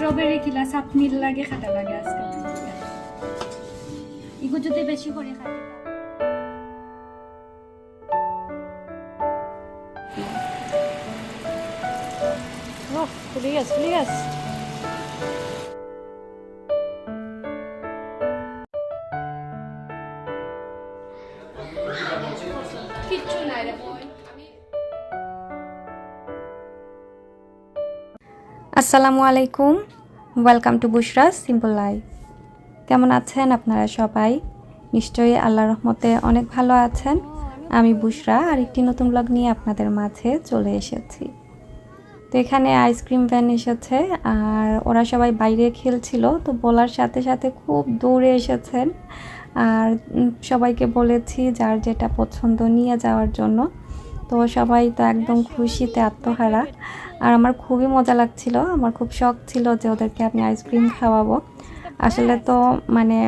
Strawberry কিলা চাটনির লাগে খাটা লাগে আজকে। ইগো যদি বেশি করে খাই Oh, ফুলে গেছে। আসসালামু আলাইকুম। Welcome to Bushra's simple life কেমন আছেন আপনারা সবাই? নিশ্চয়ই আল্লাহ রহমতে অনেক ভালো আছেন। আমি বুশরা আর একটি নতুন ব্লগ নিয়ে আপনাদের মাঝে চলে এসেছি। তো এখানে আইসক্রিম ভ্যান এসেছে, আর ওরা সবাই বাইরে খেলছিল, তো বলার সাথে সাথে খুব দৌড়ে এসেছেন। আর সবাইকে বলেছি, যার যেটা পছন্দ নিয়ে যাওয়ার জন্য। তো সবাই তো একদম খুশিতে আত্মহারা। আর আমার খুবই মজা লাগছিল। আমার খুব শখ ছিল যে ওদেরকে আমি আইসক্রিম খাওয়াবো। আসলে তো মানে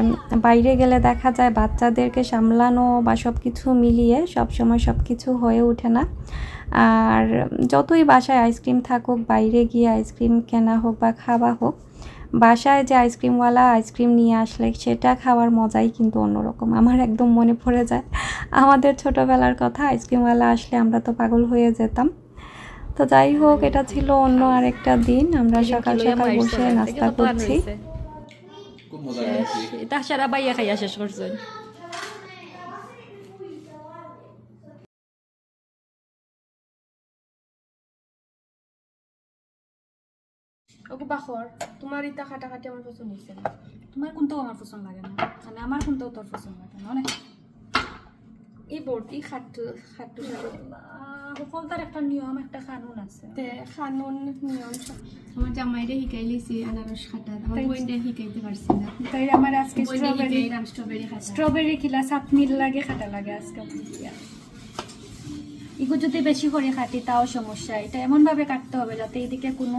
বাইরে গেলে দেখা যায় বাচ্চাদেরকে সামলানো বা সব কিছু মিলিয়ে সব সময় সব কিছু হয়ে ওঠে না। আর যতই বাসায় আইসক্রিম থাকুক, বাইরে গিয়ে আইসক্রিম কেনা হোক বা খাওয়া হোক, বাসায় যে আইসক্রিমওয়ালা আইসক্রিম নিয়ে আসলে সেটা খাওয়ার মজাই কিন্তু অন্যরকম। আমার একদম মনে পড়ে যায়। আমাদের ছোটোবেলার কথা আইসক্রিমওয়ালা আসলে আমরা তো পাগল হয়ে যেতাম। তো যাই হোক এটা ছিল অন্য আরেকটা দিন। আমরা সকাল সকাল বসে নাস্তা করছি। খুব মজা লাগছে এটা সারা বাইয়া খাইয়া শেষ করছেন ওগো বাখর তোমার ইটা খাটা আমার পছন্দ হয়েছে না? তোমার কোনটাও আমার পছন্দ লাগে না? মানে আমার কোনটাও তোর পছন্দ লাগে না অনেক এই বোর্ড ই খাট্টু খাট্টু সকলটার একটা নিয়ম একটা কানুন আছে। তে খানুন নিয়ম। আমার জামাইরে শিকাই লিছি আনারস খাটা আমার বইনটা শিকাইতে পারছি না। তাই আমার আজকে স্ট্রবেরি স্ট্রবেরি খাটা স্ট্রবেরি কিলা চাটনির লাগে খাটা লাগে আজকে। ইগো যদি বেশি করে কাটি তাও সমস্যা। এটা এমন ভাবে কাটতে হবে যাতে এদিকে কোনো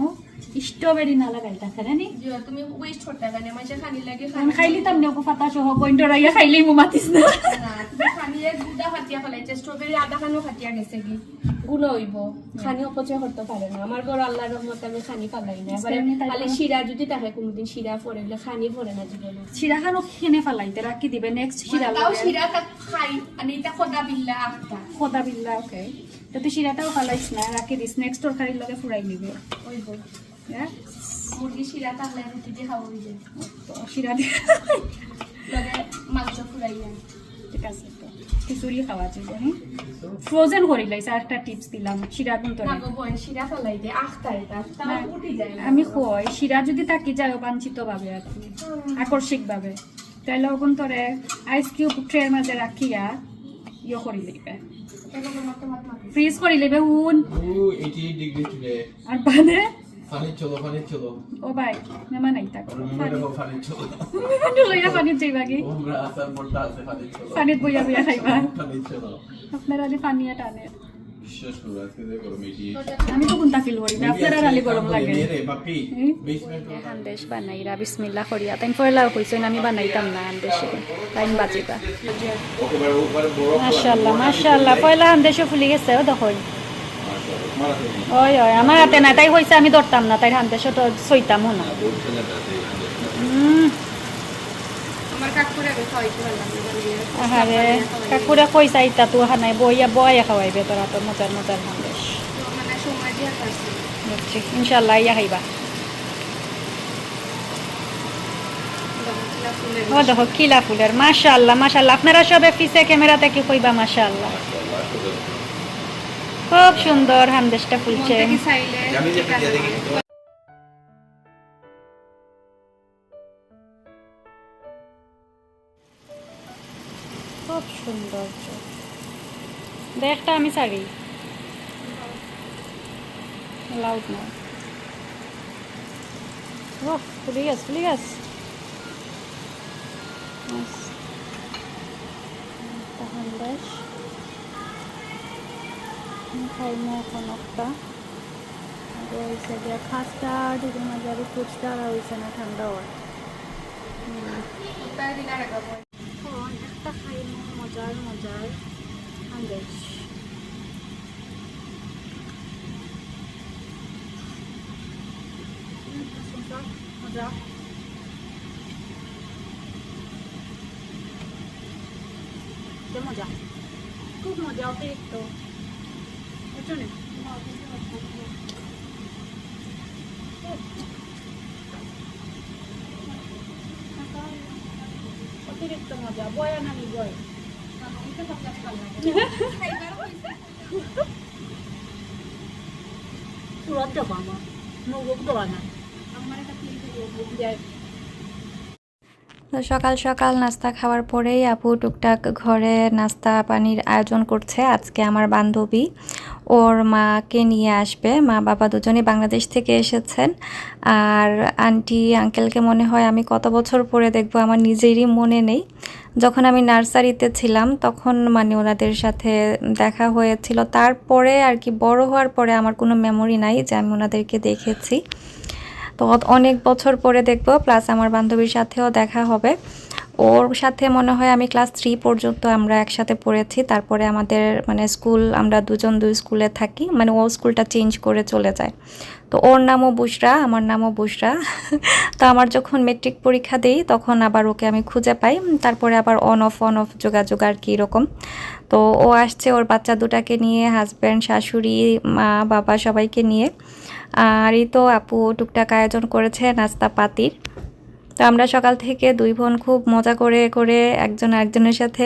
স্ট্রবেরি না লাগাই থাকে জানি তুমি ওয়েস্ট করতে পারে মাঝে খানি লাগে খান খাইলি তাম ওকে ফাটা সহ পয়েন্ট রাইয়া খাইলি মো মাতিস না। খানি গুদা খাটিয়া ফেলাইছে স্ট্রবেরি আধা খানো ফাটিয়া গেছে কি? গুলো হইব। খানি অপচয় করতে পারে না। আমার ঘর আল্লাহর রহমতে আমি খানি ফালাই না এবারে খালি শিরা যদি থাকে কোনোদিন শিরা পরে গেলে খানি পরে না জীবনে শিরাখানো খেনে ফেলাইতে রাখি দিবে। নেক্সট শিরা তাও শিরা খাই আর এটা খোদা বিল্লা আখটা খোদা বিল্লা ওকে তো তুই শিরাটাও ফেলাইস না? রাখি দিস নেক্সট তরকারির লগে ফুরাই নিবে। ওইব হ্যাঁ মুরগি শিরা থাকলে রুটি দিয়ে খাওয়া হয়ে যায়। শিরা দিয়ে লগে মাংস ফুরাইয়া ঠিক আছে তো। খিচুড়ি খাওয়া যাবে হ্যাঁ ফ্রোজেন করি লাইছে একটা টিপস দিলাম। শিরা শিরা ফেলাই দে আমি কই শিরা যদি তাকি যায় বাঞ্ছিত ভাবে আর কি। আকস্মিক ভাবে তাহলে ওগুন তোরে আইস কিউব ট্রের মাঝে রাখিয়া ইয়ে করি লইবে মত ফ্রিজ করি লইবে উন। আর বাদে পানি চলো পানি চলো ও ভাই মেমান আইতা মনে দেখো পানি চলো পানি লইয়া পানির যাইবাগি তোমরা আসার মোটা আছে পানি চলো পানিত বইয়া বইয়া খাইবা। পানি চলো আপনারা আলি পানি টানে। বিশ্বাস করো আজকে যে গরম এটি। আমি তো কোনটা ফিল করি না আপনারা আলি গরম লাগে। রে বাপি হুম? বেসমেন্ট আন্দেশ বানাইরা বিসমিল্লা করিয়া। তাই পয়লা কইছেন আমি বানাইতাম না আন্দেশে। তাই বাজিবা। ওকেবারে উপরে বড় মাশাআল্লাহ মাশাআল্লাহ। পয়লা আন্দেশে ফুলি গেছে ও ওই ওই আমার হাতে না তাই কইছে আমি ধরতাম না। তাই আন্দেশে তো সইতামও না। আহারে কাকুরে কইছা ইতা তো হানাই বইয়া বয়া খাওয়াইবে তোরা তো মজার মজার আন্দেশ তো সময় দিয়ে খাচ্ছি বুঝছি ইনশাআল্লাহ ইয়া খাইবা ও দেখো কিলা ফুলের মাশাআল্লাহ মাশাআল্লাহ আপনারা সবে পিছে ক্যামেরাতে কি কইবা মাশাআল্লাহ খুব সুন্দর হান্দেশটা ফুলছে। খুব সুন্দর দেখটা আমি শাড়ি লাউড না। ও ফুলি গেছ ফুলি গেছ খাইমো এখন একটা হয়েছে যে খাসটা ঢুকে মাঝে আরও ফুচটা আর হয়েছে না ঠান্ডা হয় একটা। খাইমো মজার মজার আন্দেশ মজা মজা খুব মজা অতিরিক্ত বুঝছ অতিরিক্ত মজা সকাল সকাল নাস্তা খাওয়ার পরেই আপু টুকটাক ঘরে নাস্তা পানির আয়োজন করছে। আজকে আমার বান্ধবী। ওর মাকে নিয়ে আসবে। মা বাবা দুজনেই বাংলাদেশ থেকে এসেছেন। আর আন্টি, আঙ্কেলকে মনে হয় আমি কত বছর পরে দেখব, আমার নিজেরই মনে নেই। যখন আমি নার্সারিতে ছিলাম, তখন মানে ওনাদের সাথে দেখা হয়েছিল। তারপরে আর কি, বড় হওয়ার পরে আমার কোনো মেমোরি নাই যে আমি ওনাদেরকে দেখেছি। তো অনেক বছর পরে দেখব প্লাস আমার বান্ধবীর সাথেও দেখা হবে। ওর সাথে মনে হয় আমি ক্লাস থ্রি পর্যন্ত আমরা একসাথে পড়েছি। তারপরে আমাদের মানে স্কুল আমরা দুজন দুই স্কুলে থাকি। মানে ও স্কুলটা চেঞ্জ করে চলে যায়। তো ওর নামও বুসরা, আমার নামও বুসরা। তো আমার যখন মেট্রিক পরীক্ষা দিই, তখন আবার ওকে আমি খুঁজে পাই। তারপরে আবার অন অফ অন অফ যোগাযোগ আর কি এরকম। তো ও আসছে ওর বাচ্চা দুটাকে নিয়ে হাজব্যান্ড শাশুড়ি, মা, বাবা সবাইকে নিয়ে। আর এই তো আপু টুকটাক আয়োজন করেছে, নাস্তা পাতির। তো আমরা সকাল থেকে দুই বোন খুব মজা করে করে একজন আরেকজনের সাথে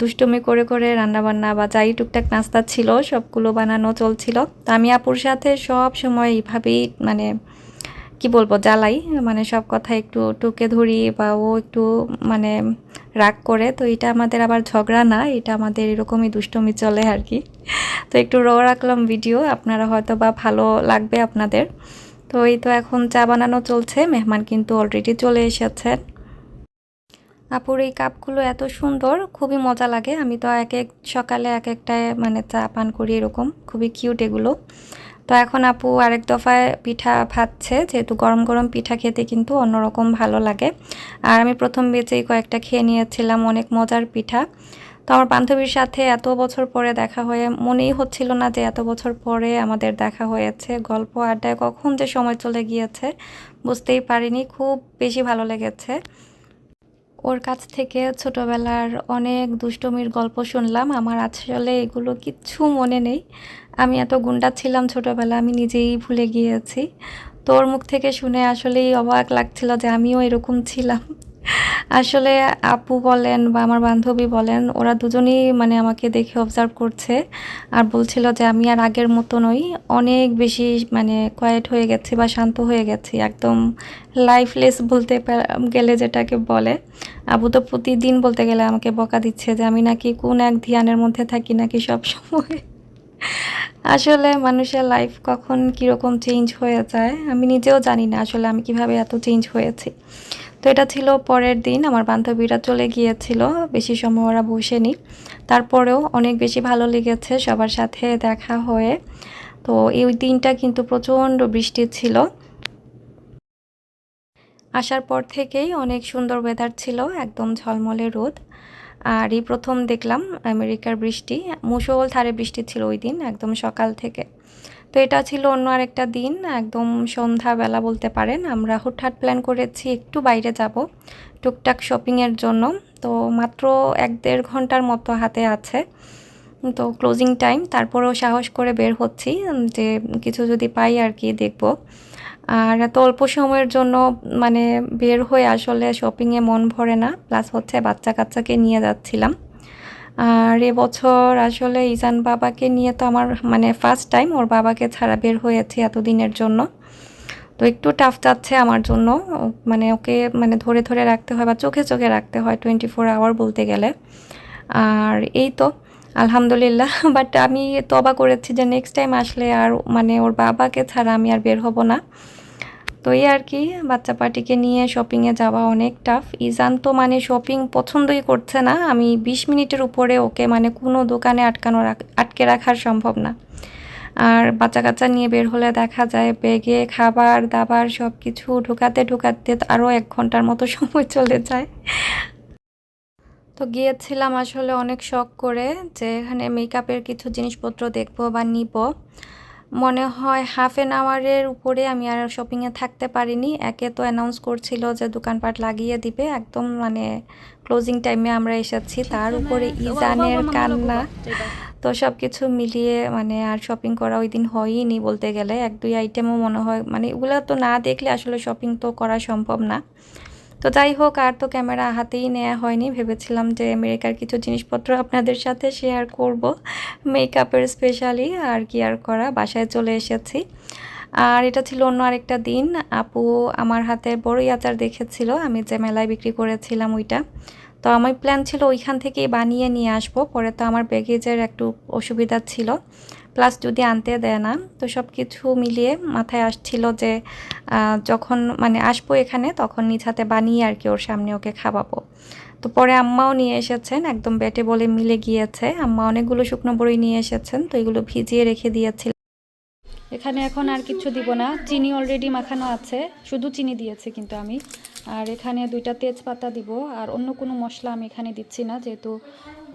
দুষ্টুমি করে করে রান্নাবান্না বা যাই টুকটাক নাস্তা ছিল, সবগুলো বানানো চলছিল। তো আমি আপুর সাথে সব সময় এইভাবেই মানে কি বলব, জ্বালাই। মানে সব কথা একটু টুকে ধরি বা ও একটু মানে রাগ করে। তো এটা আমাদের আবার ঝগড়া না, এটা আমাদের এরকমই দুষ্টুমি চলে আর কি। তো একটু র রাখলাম ভিডিও আপনারা হয়তো বা ভালো লাগবে আপনাদের। তো এই তো এখন চা বানানো চলছে, মেহমান কিন্তু অলরেডি চলে এসেছেন আপুর এই কাপগুলো এত সুন্দর, খুবই মজা লাগে। আমি তো এক এক সকালে এক একটা মানে চা পান করি এরকম, খুবই কিউট এগুলো। তো এখন আপু আরেক দফায় পিঠা ভাজছে যেহেতু গরম গরম পিঠা খেতে কিন্তু অন্যরকম ভালো লাগে। আর আমি প্রথম বেচেই কয়েকটা খেয়ে নিয়েছিলাম, অনেক মজার পিঠা। তো আমার বান্ধবীর সাথে এত বছর পরে দেখা হয়ে মনেই হচ্ছিল না যে এত বছর পরে আমাদের দেখা হয়েছে। গল্প আড্ডায় কখন যে সময় চলে গিয়েছে বুঝতেই পারিনি, খুব বেশি ভালো লেগেছে। ওর কাছ থেকে ছোটবেলার অনেক দুষ্টমির গল্প শুনলাম। আমার আসলে এগুলো কিচ্ছু মনে নেই। আমি এত গুন্ডা ছিলাম ছোটবেলা আমি নিজেই ভুলে গিয়েছি। তোর মুখ থেকে শুনে আসলেই অবাক লাগছিল যে আমিও এরকম ছিলাম। আসলে আপু বলেন বা আমার বান্ধবী বলেন, ওরা দুজনেই মানে আমাকে দেখে অবজার্ভ করছে আর বলছিল যে আমি আর আগের মতো নই অনেক বেশি মানে কোয়েট হয়ে গেছি বা শান্ত হয়ে গেছি, একদম লাইফলেস বলতে গেলে যেটাকে বলে। আবু তো প্রতিদিন বলতে গেলে আমাকে বকা দিচ্ছে যে আমি নাকি কোন এক ধ্যানের মধ্যে থাকি নাকি সব সময়। আসলে মানুষের লাইফ কখন কীরকম চেঞ্জ হয়ে যায় আমি নিজেও জানি না আসলে আমি কীভাবে এত চেঞ্জ হয়েছি। তো এটা ছিল পরের দিন, আমার বান্ধবীরা চলে গিয়েছিল, বেশি সময় ওরা বসেনি। তারপরেও অনেক বেশি ভালো লেগেছে সবার সাথে দেখা হয়ে। তো এই দিনটা কিন্তু প্রচণ্ড বৃষ্টি ছিল। আসার পর থেকেই অনেক সুন্দর ওয়েদার ছিল, একদম ঝলমলে রোদ। আর এই প্রথম দেখলাম আমেরিকার বৃষ্টি, মুসল ধারে বৃষ্টি ছিল ওই দিন, একদম সকাল থেকে। তো এটা ছিল অন্য আরেকটা দিন, একদম সন্ধ্যাবেলা বলতে পারেন। আমরা হুটহাট প্ল্যান করেছি একটু বাইরে যাব, টুকটাক শপিংয়ের জন্য। তো মাত্র এক দেড় ঘণ্টার মতো হাতে আছে। তো ক্লোজিং টাইম তারপরেও সাহস করে বের হচ্ছি, যে কিছু যদি পাই আর কি দেখব। আর এত অল্প সময়ের জন্য মানে বের হয়ে আসলে শপিংয়ে মন ভরে না প্লাস হচ্ছে বাচ্চা কাচ্চাকে নিয়ে যাচ্ছিলাম। আর এবছর আসলে ইজান বাবাকে নিয়ে তো আমার মানে ফার্স্ট টাইম ওর বাবাকে ছাড়া বের হয়েছি এতদিনের জন্য। তো একটু টাফ যাচ্ছে আমার জন্য। মানে ওকে মানে ধরে ধরে রাখতে হয় বা চোখে চোখে রাখতে হয় টোয়েন্টি ফোর আওয়ার বলতে গেলে। আর এই তো, আলহামদুলিল্লাহ। বাট আমি তবা করেছি যে নেক্সট টাইম আসলে আর মানে ওর বাবাকে ছাড়া আমি আর বের হব না। তো এই আর কি, বাচ্চা পার্টিকে নিয়ে শপিংয়ে যাওয়া অনেক টাফ ইজান তো মানে শপিং পছন্দই করছে না, আমি বিশ মিনিটের উপরে ওকে মানে কোনো দোকানে আটকানো আটকে রাখার সম্ভব না। আর বাচ্চা কাচ্চা নিয়ে বের হলে দেখা যায় ব্যাগে খাবার, দাবার সব কিছু ঢোকাতে ঢোকাতে আরও এক ঘণ্টার মতো সময় চলে যায়। তো গিয়েছিলাম আসলে অনেক শখ করে যে এখানে মেকআপের কিছু জিনিসপত্র দেখব বা নিব। মনে হয় হাফ অ্যান আওয়ারের উপরে আমি আর শপিংয়ে থাকতে পারিনি। একে তো অ্যানাউন্স করছিল যে দোকানপাট লাগিয়ে দিবে। একদম মানে ক্লোজিং টাইমে আমরা এসেছি। তার উপরে ইজানের কান্না। তো সব কিছু মিলিয়ে মানে আর শপিং করা ওই দিন হয়ইনি বলতে গেলে। এক দুই আইটেমও মনে হয় মানে এগুলো তো না দেখলে আসলে শপিং তো করা সম্ভব না। তো যাই হোক আর তো ক্যামেরা হাতেই নেওয়া হয়নি। ভেবেছিলাম যে আমেরিকার কিছু জিনিসপত্র আপনাদের সাথে শেয়ার করব। মেকআপের স্পেশালি আর কি আর করা, বাসায় চলে এসেছি। আর এটা ছিল অন্য আরেকটা দিন। আপু আমার হাতে বড়ই আচার দেখেছিল, আমি যে মেলায় বিক্রি করেছিলাম ওইটা। তো আমার প্ল্যান ছিল ওইখান থেকেই বানিয়ে নিয়ে আসব, পরে তো আমার ব্যাগেজের একটু অসুবিধা ছিল। প্লাস যদি আনতে দেয় না, তো সব কিছু মিলিয়ে মাথায় আসছিল যে যখন মানে আসব এখানে, তখন নিজ হাতে বানিয়ে আর কি ওর সামনে ওকে খাওয়াবো। তো পরে আম্মাও নিয়ে এসেছেন, একদম বেটে বলে মিলে গিয়েছে। আম্মা অনেকগুলো শুকনো বড়ই নিয়ে এসেছেন, তো এগুলো ভিজিয়ে রেখে দিয়েছিল। এখানে এখন আর কিছু দিব না, চিনি অলরেডি মাখানো আছে, শুধু চিনি দিয়েছি কিন্তু আমি। আর এখানে দুইটা তেজপাতা দিব, আর অন্য কোনো মশলা আমি এখানে দিচ্ছি না, যেহেতু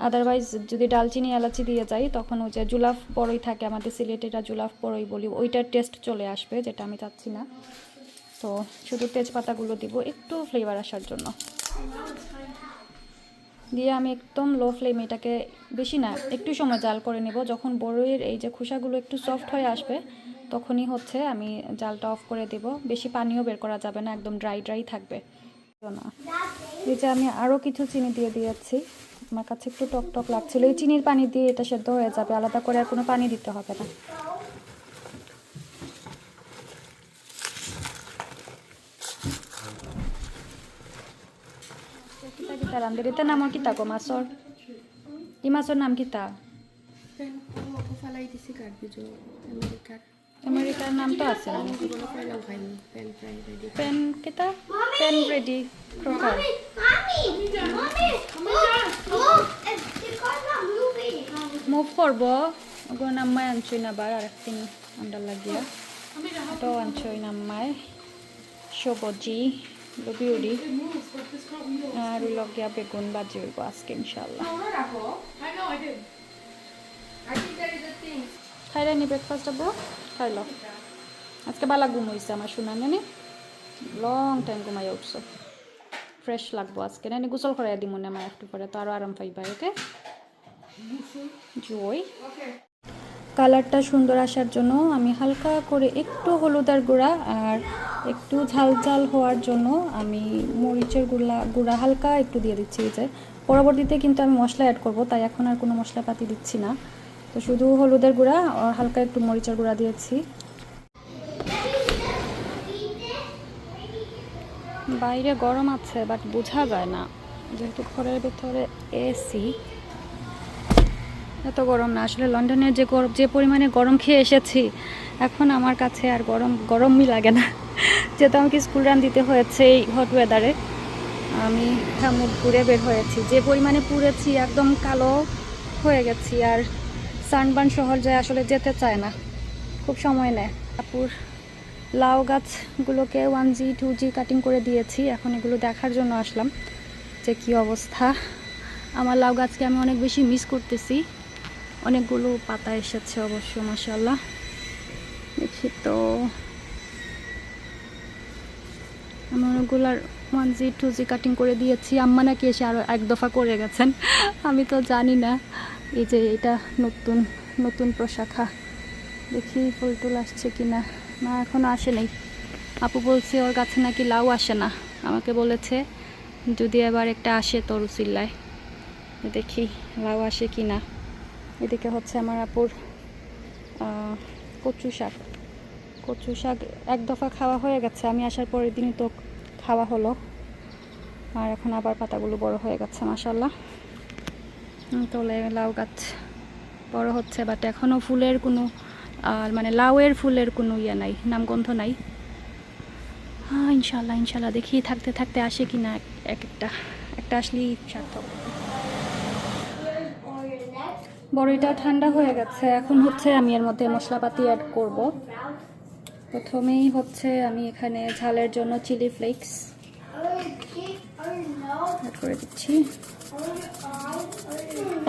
আদারওয়াইজ যদি ডালচিনি, এলাচি দিয়ে যাই, তখন ওই যে জুলাফ বড়ই থাকে আমাদের সিলেটেরা জুলাফ বড়ই বলি। ওইটার টেস্ট চলে আসবে, যেটা আমি চাচ্ছি না। তো শুধু তেজপাতাগুলো দিব, একটু ফ্লেভার আসার জন্য। দিয়ে আমি একদম লো ফ্লেমে এটাকে বেশি না, একটু সময় জাল করে নেব। যখন বড়ইয়ের এই যে খোসাগুলো একটু সফট হয়ে আসবে, তখনই হচ্ছে আমি জালটা অফ করে দেব। বেশি পানিও বের করা যাবে না, একদম ড্রাই ড্রাই থাকবে। না। এই যে আমি আরও কিছু চিনি দিয়ে দিয়েছি। আমার কাছে একটু টক টক লাগছিল এই চিনির পানি দিয়ে এটা সেদ্ধ হয়ে যাবে আলাদা করে আর কোনো পানি দিতে হবে না নাম কিতা নাম আমেরিকার আমেৰিকাৰ নামটো আছে পেন পেন মুভ করব ওগুলো নাম্মাই আনছই না বার আরেকদিন আন্ডার লাগিয়া ওটাও আনছই নাম্মাই সবজি লবিউরি আর লগিয়া বেগুন বাজি হইব আজকে ইনশাল্লাহ খাইলে নি ব্রেকফাস্ট হব খাই লো আজকে বালা ঘুম হয়েছে আমার শোনা নেনি লং টাইম ঘুমাই উঠছো ফ্রেশ লাগবো আজকে। না গোসল করাই দিব না আমার একটু পরে, তো আরও আরাম পাইবা, ওকে? জয় কালারটা সুন্দর আসার জন্য আমি হালকা করে একটু হলুদের গুঁড়া আর একটু ঝাল ঝাল হওয়ার জন্য আমি মরিচের গুঁড়া গুঁড়া হালকা একটু দিয়ে দিচ্ছি যে। পরবর্তীতে কিন্তু আমি মশলা অ্যাড করব, তাই এখন আর কোনো মশলাপাতি দিচ্ছি না। তো শুধু হলুদের গুঁড়া আর হালকা একটু মরিচের গুঁড়া দিয়েছি। বাইরে গরম আছে বাট বোঝা যায় না। যেহেতু ঘরের ভেতরে এসি এত গরম না। আসলে লন্ডনে যে গরম যে পরিমাণে গরম খেয়ে এসেছি, এখন আমার কাছে আর গরম গরমই লাগে না। যেহেতু আমাকে স্কুল রান দিতে হয়েছে এই হট ওয়েদারে আমি মুখ ঘুরে বের হয়েছি। যে পরিমাণে পুড়েছি একদম কালো হয়ে গেছি। আর সানবান শহর যায় আসলে যেতে চায় না। খুব সময় নেয়। আপুর লাউ গাছগুলোকে one G two G cutting করে দিয়েছি। এখন এগুলো দেখার জন্য আসলাম যে কি অবস্থা। আমার লাউ গাছকে আমি অনেক বেশি মিস করতেছি। অনেকগুলো পাতা এসেছে অবশ্য মাসাল্লাহ দেখি তো। আমি অনেকগুলার one G two G cutting করে দিয়েছি। আম্মা নাকি এসে আরও এক দফা করে গেছেন। আমি তো জানি না। এই যে এটা নতুন নতুন প্রশাখা। দেখি ফুল টুল আসছে কি না এখনও আসে আপু বলছে, ওর কাছে নাকি লাউ আসে না। আমাকে বলেছে, যদি এবার একটা আসে তোর উচিল্লায় দেখি লাউ আসে কি না এদিকে হচ্ছে আমার আপুর কচু শাক। কচু শাক এক দফা খাওয়া হয়ে গেছে। আমি আসার পরের দিনই তো খাওয়া হলো। আর এখন আবার পাতাগুলো বড় হয়ে গেছে মাসাল্লাহ তোলে লাউ গাছ বড় হচ্ছে বাট এখনও ফুলের কোনো আর মানে লাউয়ের ফুলের কোনো ইয়ে নাই, নামগন্ধ নাই। হ্যাঁ ইনশাল্লাহ ইনশাল্লাহ দেখি থাকতে থাকতে আসে কি না এক একটা একটা আসলেই সার্থক। বড়িটা ঠান্ডা হয়ে গেছে, এখন হচ্ছে আমি এর মধ্যে মশলাপাতি অ্যাড করব। প্রথমেই হচ্ছে আমি এখানে ঝালের জন্য চিলি ফ্লেক্স অ্যাড করে দিচ্ছি।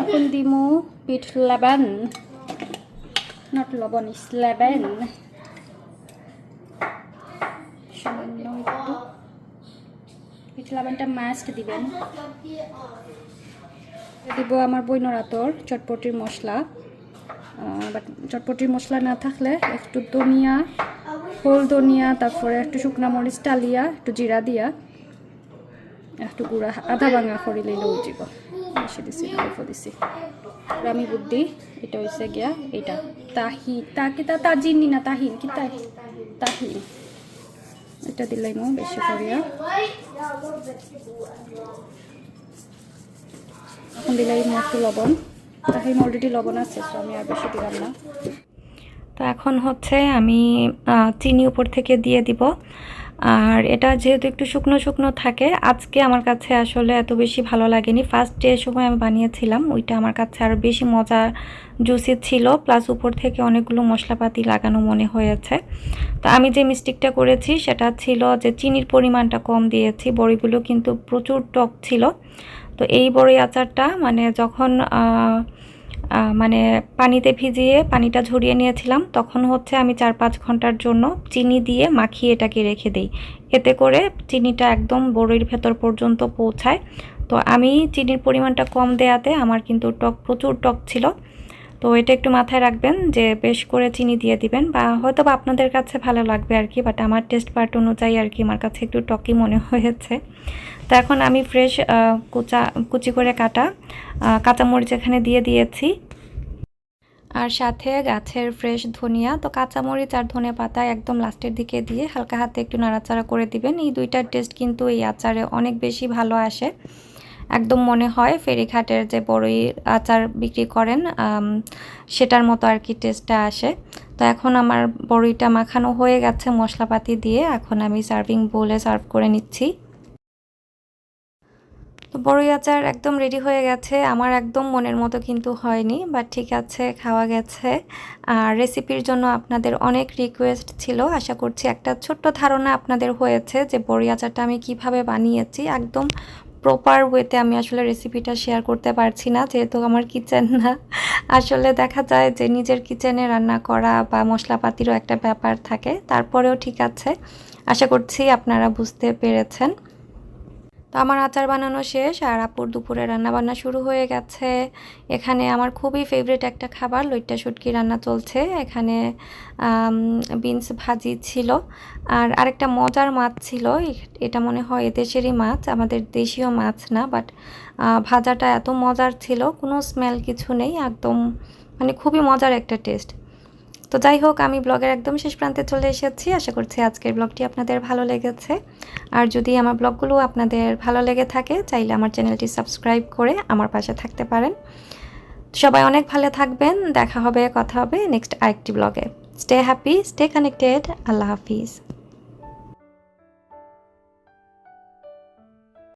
এখন দিমু পিঠ লেবান। নট লবণ ইলেভেন সামান্য একটু মাস্ট দিবেন। দিব আমার বইনরাতর চটপটির মশলা। বাট চটপটির মশলা না থাকলে একটু ধনিয়া হোল ধনিয়া তারপরে একটু শুকনা মরিচ টালিয়া একটু জিরা দিয়া একটু গুঁড়া আধা ভাঙা করে লইলেও যাব বেশি দিছি অল্প দিছি। রামি বুদ্ধি এটা হয়েছে গিয়া এটা তাহি তাকে তা তাজিনি না তাহিন কি তাহি তাহিন এটা দিলাই মো বেশি করিয়া। এখন দিলাই মো একটু লবণ। তাহিন অলরেডি লবণ আছে, তো আমি আর বেশি দিলাম না। তো এখন হচ্ছে আমি চিনি উপর থেকে দিয়ে দিব। আর এটা যেহেতু একটু শুকনো শুকনো থাকে, আজকে আমার কাছে আসলে এত বেশি ভালো লাগেনি। ফার্স্ট ডে সময় আমি বানিয়েছিলাম, ওইটা আমার কাছে আরও বেশি মজা জুসি ছিল। প্লাস উপর থেকে অনেকগুলো মশলাপাতি লাগানো মনে হয়েছে। তো আমি যে মিস্টেকটা করেছি, সেটা ছিল যে চিনির পরিমাণটা কম দিয়েছি। বড়িগুলো কিন্তু প্রচুর টক ছিল। তো এই বড়ি আচারটা মানে যখন মানে পানিতে ভিজিয়ে পানিটা ঝরিয়ে নিয়েছিলাম। তখন হচ্ছে আমি চার পাঁচ ঘণ্টার জন্য চিনি দিয়ে মাখিয়ে এটাকে রেখে দিই। এতে করে চিনিটা একদম বড়ির ভেতর পর্যন্ত পৌঁছায়। তো আমি চিনির পরিমাণটা কম দেয়াতে আমার কিন্তু টক, প্রচুর টক ছিল। তো এটা একটু মাথায় রাখবেন যে বেশ করে চিনি দিয়ে দিবেন বা হয়তো বা আপনাদের কাছে ভালো লাগবে আর কি বাট আমার টেস্ট পার্ট অনুযায়ী আর কি আমার কাছে একটু টকই মনে হয়েছে। তো এখন আমি ফ্রেশ কুচা, কুচি করে কাটা কাঁচামরিচ এখানে দিয়ে দিয়েছি। আর সাথে গাছের ফ্রেশ ধনিয়া, তো কাঁচামরিচ আর ধনে পাতা একদম লাস্টের দিকে দিয়ে হালকা হাতে একটু নাড়াচাড়া করে দিবেন। এই দুইটার টেস্ট কিন্তু এই আচারে অনেক বেশি ভালো আসে। একদম মনে হয় ফেরিঘাটের যে বড়ই আচার বিক্রি করেন সেটার মতো আর কি টেস্টটা আসে। তো এখন আমার বড়িটা মাখানো হয়ে গেছে মশলাপাতি দিয়ে। এখন আমি সার্ভিং বোলে সার্ভ করে নিচ্ছি। তো বড়ই আচার একদম রেডি হয়ে গেছে। আমার একদম মনের মতো কিন্তু হয়নি বাট ঠিক আছে, খাওয়া গেছে। আর রেসিপির জন্য আপনাদের অনেক রিকোয়েস্ট ছিল। আশা করছি একটা ছোট্ট ধারণা আপনাদের হয়েছে যে বড়ি আচারটা আমি কীভাবে বানিয়েছি। একদম প্রপার ওয়েতে আমি আসলে রেসিপিটা শেয়ার করতে পারছি না, যেহেতু আমার কিচেন না। আসলে দেখা যায় যে নিজের কিচেনে রান্না করা বা মশলাপাতিরও একটা ব্যাপার থাকে। তারপরেও ঠিক আছে। আশা করছি আপনারা বুঝতে পেরেছেন। তো আমার আচার বানানো শেষ আর আপুর দুপুরে রান্না বান্না শুরু হয়ে গেছে। এখানে আমার খুবই ফেভারিট একটা খাবার, লইট্টা শুটকি রান্না চলছে। এখানে বিনস ভাজি ছিল। আর আরেকটা মজার মাছ ছিল এটা মনে হয় এদেশেরই মাছ, আমাদের দেশীয় মাছ না বাট ভাজাটা এত মজার ছিল, কোনো স্মেল কিছু নেই, একদম মানে খুবই মজার একটা টেস্ট তো যাই হোক, আমি ব্লগের একদম শেষ প্রান্তে চলে এসেছি। আশা করছি আজকের ব্লগটি আপনাদের ভালো লেগেছে। আর যদি আমার ব্লগগুলো আপনাদের ভালো লেগে থাকে, চাইলে আমার চ্যানেলটি সাবস্ক্রাইব করে আমার পাশে থাকতে পারেন। সবাই অনেক ভালো থাকবেন। দেখা হবে, কথা হবে নেক্সট আরেকটি ব্লগে। Stay happy, stay connected. আল্লাহ হাফিজ।